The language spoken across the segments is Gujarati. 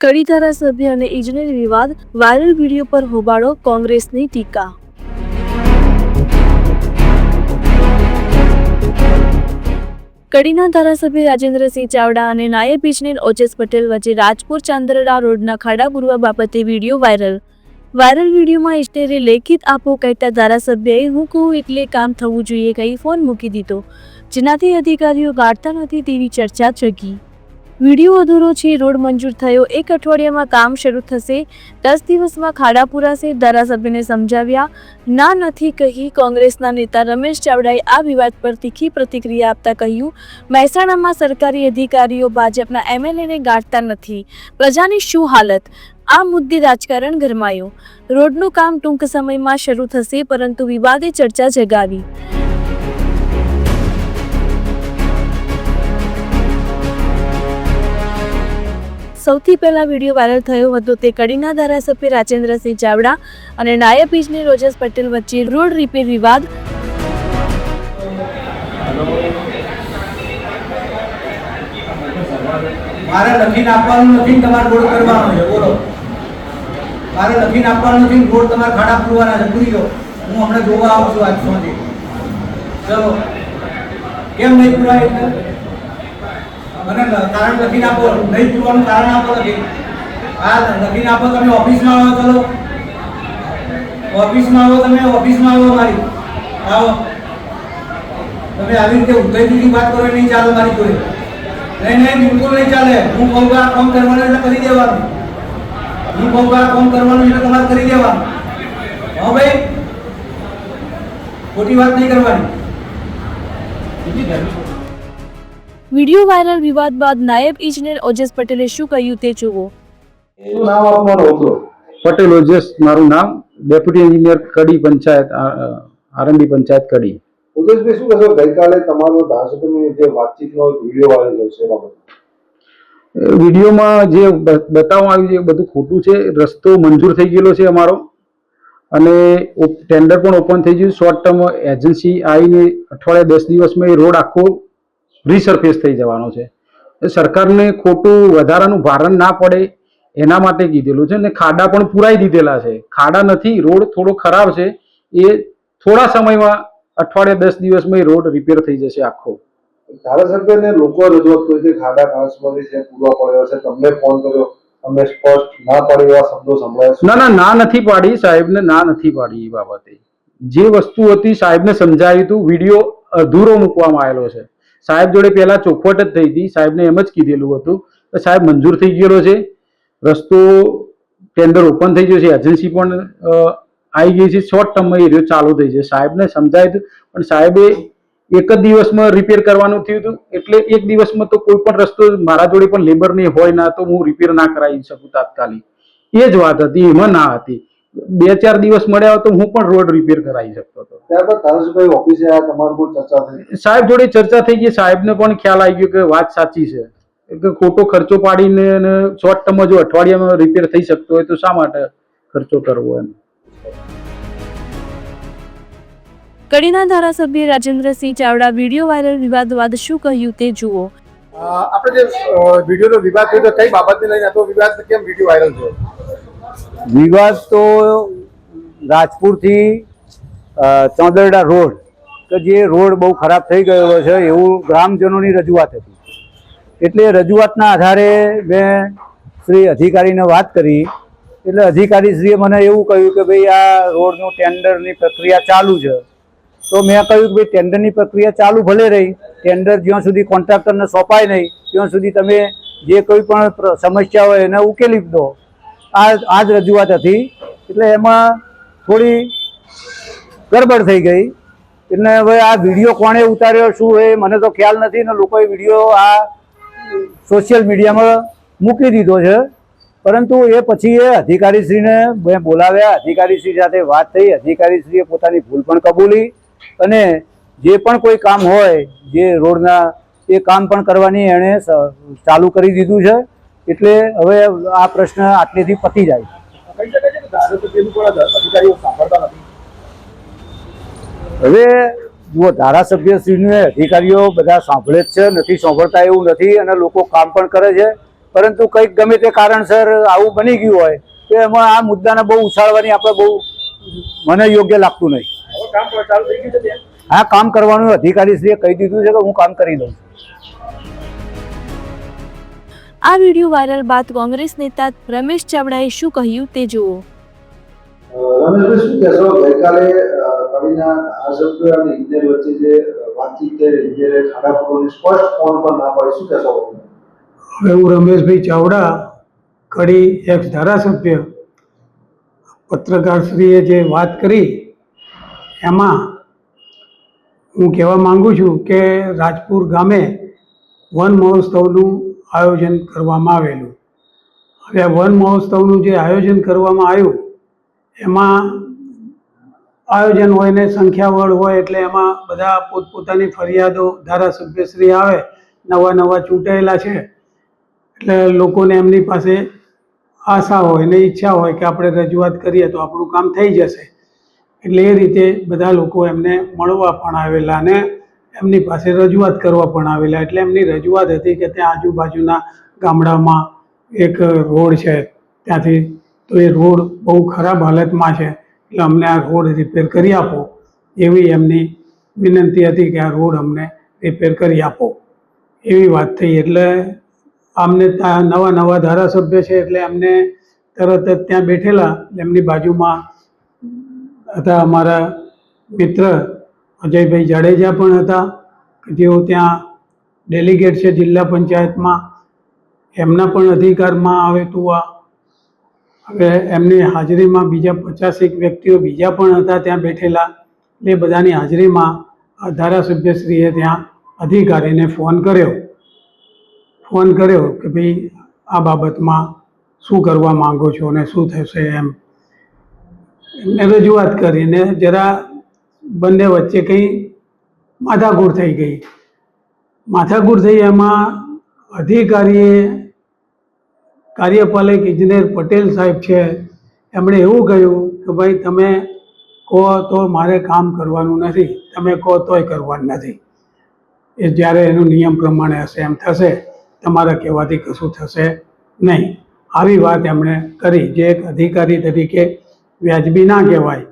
કડી ધારાસભ્ય અને ઇજનેરી વિવાદ વાયરલ વીડિયો પર હોબાળો કોંગ્રેસની ટીકા. કડીના ધારાસભ્ય રાજેન્દ્રસિંહ ચાવડા અને નાયબ ઇજનેર ઓજસ પટેલ વચ્ચે રાજપુર ચાંદરડા રોડના ખાડા પૂરવા બાબતે વીડિયો વાયરલ. વાયરલ વિડીયોમાં ઇજનેરે લેખિત આપો કહેતા ધારાસભ્યએ હું કહું એટલે કામ થવું જોઈએ કહી ફોન મૂકી દીધો. જેનાથી અધિકારીઓ ગાળતા નથી તેવી ચર્ચા ચગી વીડિયો અધૂરો છે, રોડ મંજૂર થયો. એક અઠવાડિયામાં કામ શરૂ થશે. દસ દિવસમાં ખાડા પૂરાશે, ધારાસભ્યને સમજાવ્યા. ના નથી કહી કોંગ્રેસના નેતા રમેશ ચાવડાએ આ વિવાદ પર તીખી પ્રતિક્રિયા આપતા કહ્યું, મહેસાણામાં સરકારી અધિકારીઓ ભાજપના એમએલએને ગાંઠતા નથી. પ્રજાની શું હાલત? આ મુદ્દે રાજકારણ ગરમાયું. રોડનું કામ ટૂંક સમયમાં શરૂ થશે, પરંતુ વિવાદે ચર્ચા જગાવી. સૌથી પહેલા વીડિયો વાયરલ થયો હતો તે કડીના ધારાસભ્ય રાજેન્દ્રસિંહ ચાવડા અને નાયબ ઇજનેર રોજસ પટેલ વચ્ચે રોડ રિપેર વિવાદ. મારે લખીને આપવાનું નથી, તમારે ગોળ કરવાનો છે, બોલો. મારે લખીને આપવાનું નથી ગોળ તમારે ખાડા પૂરવાના છે, પૂરી ગયો હું હમણાં જોવા આવું છું આજ સાંજે. ચલો. કેમ નહીં પૂરાય? મને કારણ લખીને આપો, નહીં પૂરવાનું કારણ આપો લખી હા લખીને આપો, તમે ઓફિસમાં આવો, ચલો. ઓફિસમાં આવો, તમે ઓફિસમાં આવો મારી આવો. તમે આવી રીતે ઉદય જુદી વાત કરો નહીં ચાલે મારી જોડે. નહીં નહીં, બિલકુલ નહીં ચાલે. હું કહું આ કામ કરવાનું એટલે કરી દેવાનું. હું કહું આ કામ કરવાનું એટલે તમારે કરી દેવાનું. હા ભાઈ. ખોટી વાત નહીં કરવાની. વીડિયો વાયરલ વિવાદ બાદ નાયબ ઇજનેર ઓજસ પટેલે શું કહ્યું તે જુઓ. નામ આપવાનું પટેલ ઓજસ મારું નામ ડેપ્યુટી એન્જિનિયર કડી પંચાયત આરંભી પંચાયત કડી. ઉદેશભાઈ શું કહેશો? ગઈકાલે તમારો ધારાસભ્યની જે વાતચીતનો વીડિયો વાયરલ થયો છે વિડીયોમાં જે બતાવવામાં આવ્યું છે એ બધું ખોટું છે. રસ્તો મંજૂર થઈ ગયેલો છે અમારો. અને ટેન્ડર પણ ઓપન થઈ ગયું. શોર્ટ ટર્મ એજન્સી આવીને અઠવાડિયા દસ દિવસમાં એ રોડ આખો રીસરફેસ થઈ જવાનો છે. સરકારને ખોટું વધારાનું ભારણ ના પડે એના માટે કીધેલું છે ને ખાડા પણ પુરાઈ દીધેલા છે. ખાડા નથી રોડ થોડો ખરાબ છે. એ થોડા સમયમાં અઠવાડિયા દસ દિવસમાં એ રોડ રિપેર થઈ જશે આખો. ધારાસભ્યને લોકો રજૂઆત કરી છે ખાડા ટ્રાન્સફર છે પૂરવા પડ્યો છે. તમને ફોન કર્યો. અમે સ્પષ્ટ ના પાડી એવા શબ્દો સંભળાય ના ના ના નથી પાડી. સાહેબને ના નથી પાડી એ બાબતે. જે વસ્તુ હતી સાહેબને સમજાવ્યું હતું. વીડિયો અધૂરો મૂકવામાં આવેલો છે. સાહેબ જોડે પહેલા ચોખવટ જ થઈ હતી. સાહેબને એમ જ કીધેલું હતું કે સાહેબ મંજૂર થઈ ગયેલો છે. રસ્તો ટેન્ડર ઓપન થઈ ગયો છે. એજન્સી પણ આવી ગઈ છે. શોર્ટ ટર્મમાં એ રહ્યો, ચાલુ થઈ છે સાહેબને સમજાય હતું પણ સાહેબે એક જ દિવસમાં રિપેર કરવાનું થયું હતું. એટલે એક દિવસમાં તો કોઈ પણ રસ્તો મારા જોડે પણ લેબર નહીં હોય ના તો હું રિપેર ના કરાવી શકું તાત્કાલિક. એ જ વાત હતી, એમાં ના હતી. બે ચાર દિવસ મળ્યા તો હું પણ રોડ રિપેર કરાવી શકતો હતો. ત્યારબાદ ધારાસભ્ય ઓફિસે તમારી કોઈ ચર્ચા થઈ. સાહેબ જોડે ચર્ચા થઈ ગઈ. સાહેબને પણ ખ્યાલ આવી ગયો કે વાત સાચી છે. કે ખોટો ખર્ચો પાડીને શોર્ટ ટર્મમાં જો અઠવાડિયામાં રિપેર થઈ શકતો હોય તો શા માટે ખર્ચો કરવો એમ? કડીના ધારાસભ્ય રાજેન્દ્રસિંહ ચાવડા વીડિયો વાયરલ વિવાદ બાદ શું કહ્યું તે જુઓ. આપણે જે વિડીયોનો વિવાદ થયો તો કઈ બાબતને લઈને હતો વિવાદ કેમ વીડિયો વાયરલ થયો? વિવાદ તો રાજપુરથી ચોંદરડા રોડ, કે જે રોડ બહુ ખરાબ થઈ ગયેલો છે એવું ગ્રામજનોની રજૂઆત હતી. એટલે રજૂઆતના આધારે મેં શ્રી અધિકારીને વાત કરી. એટલે અધિકારીશ્રીએ મને એવું કહ્યું કે ભાઈ આ રોડનું ટેન્ડરની પ્રક્રિયા ચાલુ છે. તો મેં કહ્યું કે ભાઈ ટેન્ડરની પ્રક્રિયા ચાલુ ભલે રહી, ટેન્ડર જ્યાં સુધી કોન્ટ્રાક્ટરને સોંપાય નહીં, ત્યાં સુધી તમે જે કોઈ પણ સમસ્યા હોય એને ઉકેલી દો. આ આ જ રજૂઆત હતી. એટલે એમાં થોડી ગડબડ થઈ ગઈ. એટલે હવે આ વીડિયો કોણે ઉતાર્યો, શું એ મને તો ખ્યાલ નથી ને લોકોએ વીડિયો આ સોશિયલ મીડિયામાં મૂકી દીધો છે. પરંતુ એ પછી એ અધિકારીશ્રીને મેં બોલાવ્યા. અધિકારીશ્રી સાથે વાત થઈ. અધિકારીશ્રીએ પોતાની ભૂલ પણ કબૂલી અને જે પણ કોઈ કામ હોય, જે રોડના એ કામ પણ કરવાની એણે ચાલુ કરી દીધું છે. એટલે હવે આ પ્રશ્ન આટલેથી પતી જાય. છે હવે જુઓ ધારાસભ્યશ્રીને અધિકારીઓ બધા સાંભળે જ છે નથી સાંભળતા એવું નથી અને લોકો કામ પણ કરે છે. પરંતુ કંઈક ગમે તે કારણસર આવું બની ગયું હોય તો એમાં આ મુદ્દાને બહુ ઉછાળવાની આપણે બહુ મને યોગ્ય લાગતું નહીં. હા કામ છે કરવાનું અધિકારીશ્રીએ કહી દીધું છે કે હું કામ કરી દઉં આ વીડિયો વાયરલ બાદ કોંગ્રેસ નેતા રમેશ ચાવડાએ શું કહ્યું તે જુઓ. રમેશભાઈ શું કહેશો? ગઈકાલે અ, ધારાસભ્ય અને ઇજનેર વચ્ચે જે વાતચીત થઈ ઇજનેરે ખાડા સ્પષ્ટ ફોન પર ના પાડી શું કહેશો? હવે હું રમેશભાઈ ચાવડા કડી એક્સ ધારાસભ્ય પત્રકારશ્રીએ જે વાત કરી એમાં હું કહેવા માંગુ છું કે રાજપુર ગામે વન મહોત્સવનું આયોજન કરવામાં આવેલું. હવે વન મહોત્સવનું જે આયોજન કરવામાં આવ્યું, એમાં આયોજન હોય ને સંખ્યાબળ હોય એટલે એમાં બધા પોતપોતાની ફરિયાદો ધારાસભ્યશ્રી આવે, નવા નવા ચૂંટાયેલા છે, એટલે લોકોને એમની પાસે આશા હોય ને ઈચ્છા હોય કે આપણે રજૂઆત કરીએ તો આપણું કામ થઈ જશે. એટલે એ રીતે બધા લોકો એમને મળવા પણ આવેલા અને એમની પાસે રજૂઆત કરવા પણ આવેલા. એટલે એમની રજૂઆત હતી કે ત્યાં આજુબાજુના ગામડામાં એક રોડ છે ત્યાંથી. તો એ રોડ બહુ ખરાબ હાલતમાં છે. એટલે અમને આ રોડ રિપેર કરી આપો. એવી એમની વિનંતી હતી કે આ રોડ અમને રિપેર કરી આપો. એવી વાત થઈ. એટલે આમને ત્યાં નવા નવા ધારાસભ્ય છે એટલે એમને તરત જ ત્યાં બેઠેલા. એમની બાજુમાં હતા અમારા મિત્ર અજયભાઈ જાડેજા પણ હતા જેઓ ત્યાં ડેલિગેટ છે જિલ્લા પંચાયતમાં. એમના પણ અધિકારમાં આવે તું આ. હવે એમની હાજરીમાં બીજા પચાસેક વ્યક્તિઓ બીજા પણ હતા ત્યાં બેઠેલા. એ બધાની હાજરીમાં આ ધારાસભ્યશ્રીએ ત્યાં અધિકારીને ફોન કર્યો. ફોન કર્યો કે ભાઈ આ બાબતમાં શું કરવા માગો છો અને શું થશે એમ. એમને રજૂઆત કરીને જરા બંને વચ્ચે કંઈ માથાકૂર થઈ ગઈ. માથાકૂર થઈ એમાં અધિકારીએ કાર્યપાલક ઇજનેર પટેલ સાહેબ છે, એમણે એવું કહ્યું કે ભાઈ, તમે કહો તો મારે કામ કરવાનું નથી, તમે કહો તોય કરવાનું નથી. એ જ્યારે એનું નિયમ પ્રમાણે હશે, એમ થશે, તમારા કહેવાથી કશું થશે નહીં. આવી વાત એમણે કરી, જે એક અધિકારી તરીકે વ્યાજબી ના કહેવાય.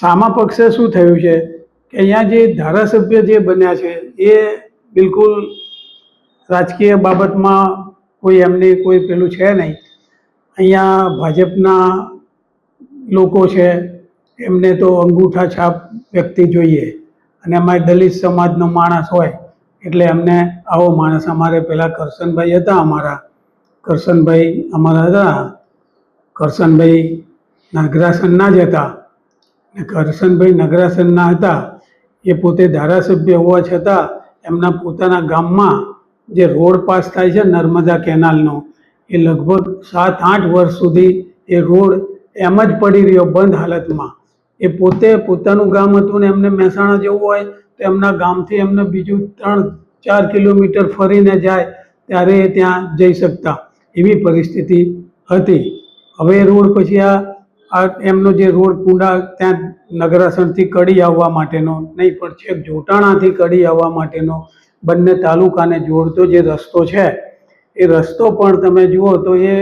સામા પક્ષે શું થયું છે? કે અહીંયા જે ધારાસભ્ય જે બન્યા છે, એ બિલકુલ રાજકીય બાબતમાં કોઈ એમને કોઈ પેલું છે નહીં. અહીંયા ભાજપના લોકો છે, એમને તો અંગૂઠા છાપ વ્યક્તિ જોઈએ. અને અમારે દલિત સમાજનો માણસ હોય, એટલે એમને આવો માણસ અમારે પેલા કરશનભાઈ હતા અમારા. કરશનભાઈ અમારા હતા. કરશનભાઈ નાગરાસનના જ હતા. કરશનભાઈ નગરાસનના હતા, એ પોતે ધારાસભ્ય હોવા છતાં એમના પોતાના ગામમાં જે રોડ પાસ થાય છે નર્મદા કેનાલનો, એ લગભગ સાત, આઠ વર્ષ સુધી એ રોડ એમ જ પડી રહ્યો બંધ હાલતમાં. એ પોતે પોતાનું ગામ હતું ને એમને મહેસાણા જવું હોય તો એમના ગામથી એમને બીજું ત્રણ, ચાર કિલોમીટર ફરીને જાય ત્યારે એ ત્યાં જઈ શકતા. એવી પરિસ્થિતિ હતી. હવે રોડ પછી આ એમનો જે રોડ કુંડા ત્યાં નગરાસણથી કડી આવવા માટેનો, નહીં, પણ છેક જોટાણાથી કડી આવવા માટેનો બંને તાલુકાને જોડતો જે રસ્તો છે, એ રસ્તો પણ તમે જુઓ તો એ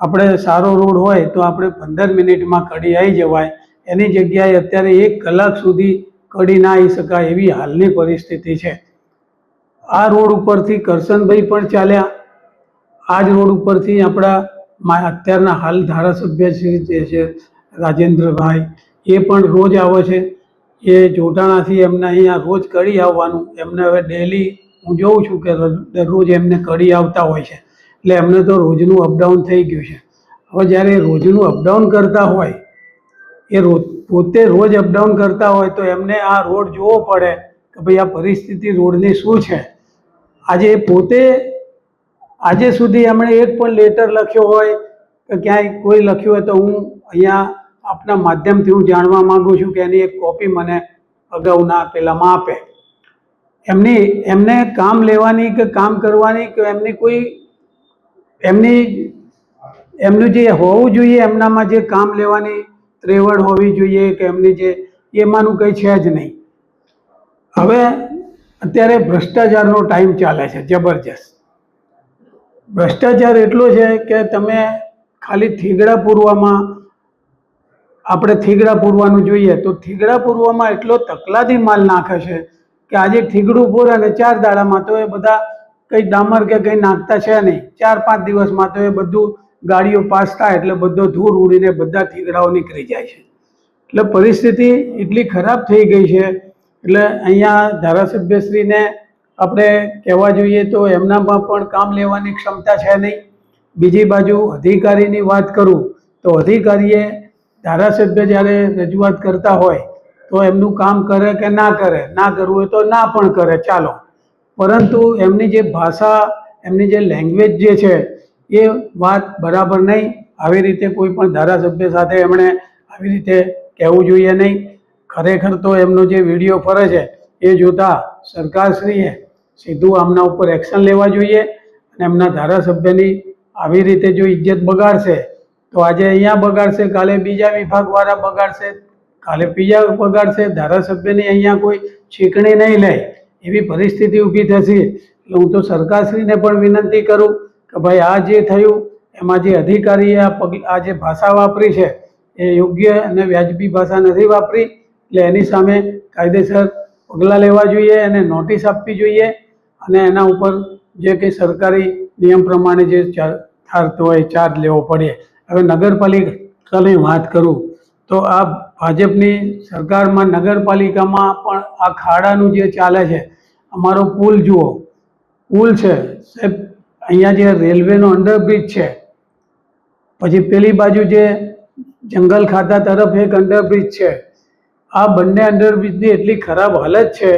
આપણે સારો રોડ હોય તો આપણે પંદર મિનિટમાં કડી આવી જવાય. એની જગ્યાએ અત્યારે એક કલાક સુધી કડી ના આવી શકાય એવી હાલની પરિસ્થિતિ છે. આ રોડ ઉપરથી કરશનભાઈ પણ ચાલ્યા. આ જ રોડ ઉપરથી આપણા મા અત્યારના હાલ ધારાસભ્ય શ્રી જે છે રાજેન્દ્રભાઈ, એ પણ રોજ આવે છે. એ જોટાણાથી એમને અહીંયા રોજ કરી આવવાનું. એમને હવે ડેલી હું જોઉં છું કે દરરોજ એમને કરી આવતા હોય છે. એટલે એમને તો રોજનું અપડાઉન થઈ ગયું છે. હવે જ્યારે રોજનું અપડાઉન કરતા હોય, એ રોજ પોતે રોજ અપડાઉન કરતા હોય તો એમને આ રોડ જોવો પડે કે ભાઈ આ પરિસ્થિતિ રોડની શું છે? આજે પોતે આજે સુધી એમણે એક પણ લેટર લખ્યો હોય કે ક્યાંય કોઈ લખ્યું હોય તો હું અહીંયા આપના માધ્યમથી હું જાણવા માગું છું કે એની એક કોપી મને અગાઉના પેલામાં આપે. એમની, એમને કામ લેવાની કે કામ કરવાની કે એમની કોઈ, એમની, એમનું જે હોવું જોઈએ, એમનામાં જે કામ લેવાની ત્રેવડ હોવી જોઈએ કે એમની જે, એમાંનું કંઈ છે જ નહીં. હવે અત્યારે ભ્રષ્ટાચારનો ટાઈમ ચાલે છે, જબરજસ્ત. ભ્રષ્ટાચાર એટલો છે કે તમે ખાલી થીગડા પૂરવામાં, આપણે થીગડા પૂરવાનું જોઈએ, તો થીગડા પૂરવામાં એટલો તકલાદી માલ નાખે છે કે આજે થીગડું પૂરે અને ચાર દાડામાં તો એ બધા કંઈ ડામર કે કંઈ નાખતા છે નહીં. ચાર પાંચ દિવસમાં તો એ બધું ગાડીઓ પાસ થાય એટલે બધો ધૂળ ઉડીને બધા થીગડાઓ નીકળી જાય છે. એટલે પરિસ્થિતિ એટલી ખરાબ થઈ ગઈ છે. એટલે અહીંયા ધારાસભ્યશ્રીને આપણે કહેવા જોઈએ તો એમનામાં પણ કામ લેવાની ક્ષમતા છે નહીં. બીજી બાજુ અધિકારીની વાત કરું તો અધિકારીએ ધારાસભ્ય જ્યારે રજૂઆત કરતા હોય તો એમનું કામ કરે કે ના કરે, ના કરવું હોય તો ના પણ કરે, ચાલો. પરંતુ એમની જે ભાષા, એમની જે લેંગ્વેજ જે છે, એ વાત બરાબર નહીં. આવી રીતે કોઈ પણ ધારાસભ્ય સાથે એમણે આવી રીતે કહેવું જોઈએ નહીં. ખરેખર તો એમનો જે વીડિયો ફરે છે, એ જોતા સરકારશ્રીએ સીધું આમના ઉપર એક્શન લેવા જોઈએ અને એમના ધારાસભ્યની આવી રીતે જો ઇજ્જત બગાડશે, તો આજે અહીંયા બગાડશે, કાલે બીજા વિભાગવાળા બગાડશે, કાલે બીજા બગાડશે, ધારાસભ્યની અહીંયા કોઈ છીકણી નહીં લે, એવી પરિસ્થિતિ ઊભી થશે. એટલે હું તો સરકારશ્રીને પણ વિનંતી કરું કે ભાઈ આ જે થયું, એમાં જે અધિકારીએ આ પગ, આ જે ભાષા વાપરી છે, એ યોગ્ય અને વ્યાજબી ભાષા નથી વાપરી. એટલે એની સામે કાયદેસર પગલાં લેવા જોઈએ અને નોટિસ આપવી જોઈએ. અને એના ઉપર જે કંઈ સરકારી નિયમ પ્રમાણે જે થતો હોય, ચાર્જ લેવો પડે. હવે નગરપાલિકાની વાત કરું, તો આ ભાજપની સરકારમાં નગરપાલિકામાં પણ આ ખાડાનું જે ચાલે છે, અમારો પુલ જુઓ. પુલ છે. સાહેબ, અહીંયા જે રેલવેનો અંડરબ્રિજ છે, પછી પેલી બાજુ જે જંગલ ખાતા તરફ એક અંડરબ્રિજ છે. આ બંને અંડરબ્રિજની એટલી ખરાબ હાલત છે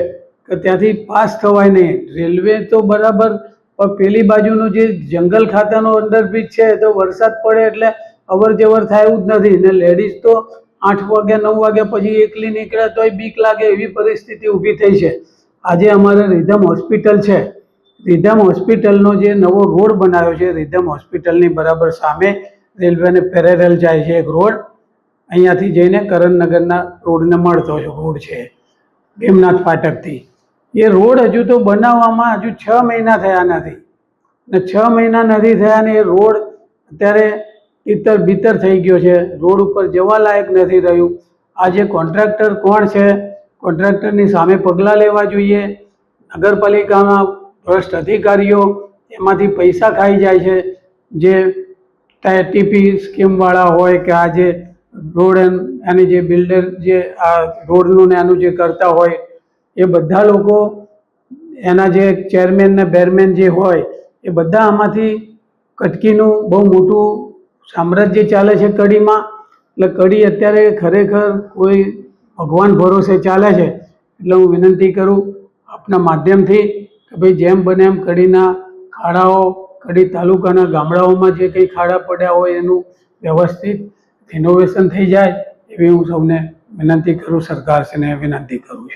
ત્યાંથી પાસ થવાય નહીં. રેલવે તો બરાબર, પણ પેલી બાજુનું જે જંગલ ખાતાનો અંડરબ્રિજ છે તો વરસાદ પડે એટલે અવર જવર થાય એવું જ નથી. ને લેડીઝ તો આઠ વાગ્યા, નવ વાગ્યા પછી એકલી નીકળે તોય બીક લાગે એવી પરિસ્થિતિ ઊભી થઈ છે. આજે અમારે રિધમ હોસ્પિટલ છે. રિધમ હોસ્પિટલનો જે નવો રોડ બનાવ્યો છે, રિધમ હોસ્પિટલની બરાબર સામે રેલવેને પેરેરેલ જાય છે એક રોડ. અહીંયાથી જઈને કરણનગરના રોડને મળતો રોડ છે. ભીમનાથ ફાટકથી એ રોડ હજુ તો બનાવવામાં હજુ છ મહિના થયા નથી. ને છ મહિના નથી થયા ને એ રોડ અત્યારે ઇતર ભીતર થઈ ગયો છે. રોડ ઉપર જવા લાયક નથી રહ્યું. આ જે કોન્ટ્રાક્ટર કોણ છે? કોન્ટ્રાક્ટરની સામે પગલાં લેવા જોઈએ. નગરપાલિકાના ભ્રષ્ટ અધિકારીઓ એમાંથી પૈસા ખાઈ જાય છે. જે ટીપી સ્કીમવાળા હોય કે આ જે રોડ એન- જે બિલ્ડર જે આ રોડનું ને એનું જે કરતા હોય એ બધા લોકો એના જે ચેરમેન ને બેરમેન જે હોય, એ બધા આમાંથી કટકીનું બહુ મોટું સામ્રાજ્ય ચાલે છે કડીમાં. એટલે કડી અત્યારે ખરેખર કોઈ ભગવાન ભરોસે ચાલે છે, એટલે હું વિનંતી કરું આપના માધ્યમથી કે ભાઈ જેમ બને એમ કડીના ખાડાઓ, કડી તાલુકાના ગામડાઓમાં જે કંઈ ખાડા પડ્યા હોય એનું વ્યવસ્થિત રિનોવેશન થઈ જાય, એવી હું સૌને વિનંતી કરું, સરકારશ્રીને વિનંતી કરું છું.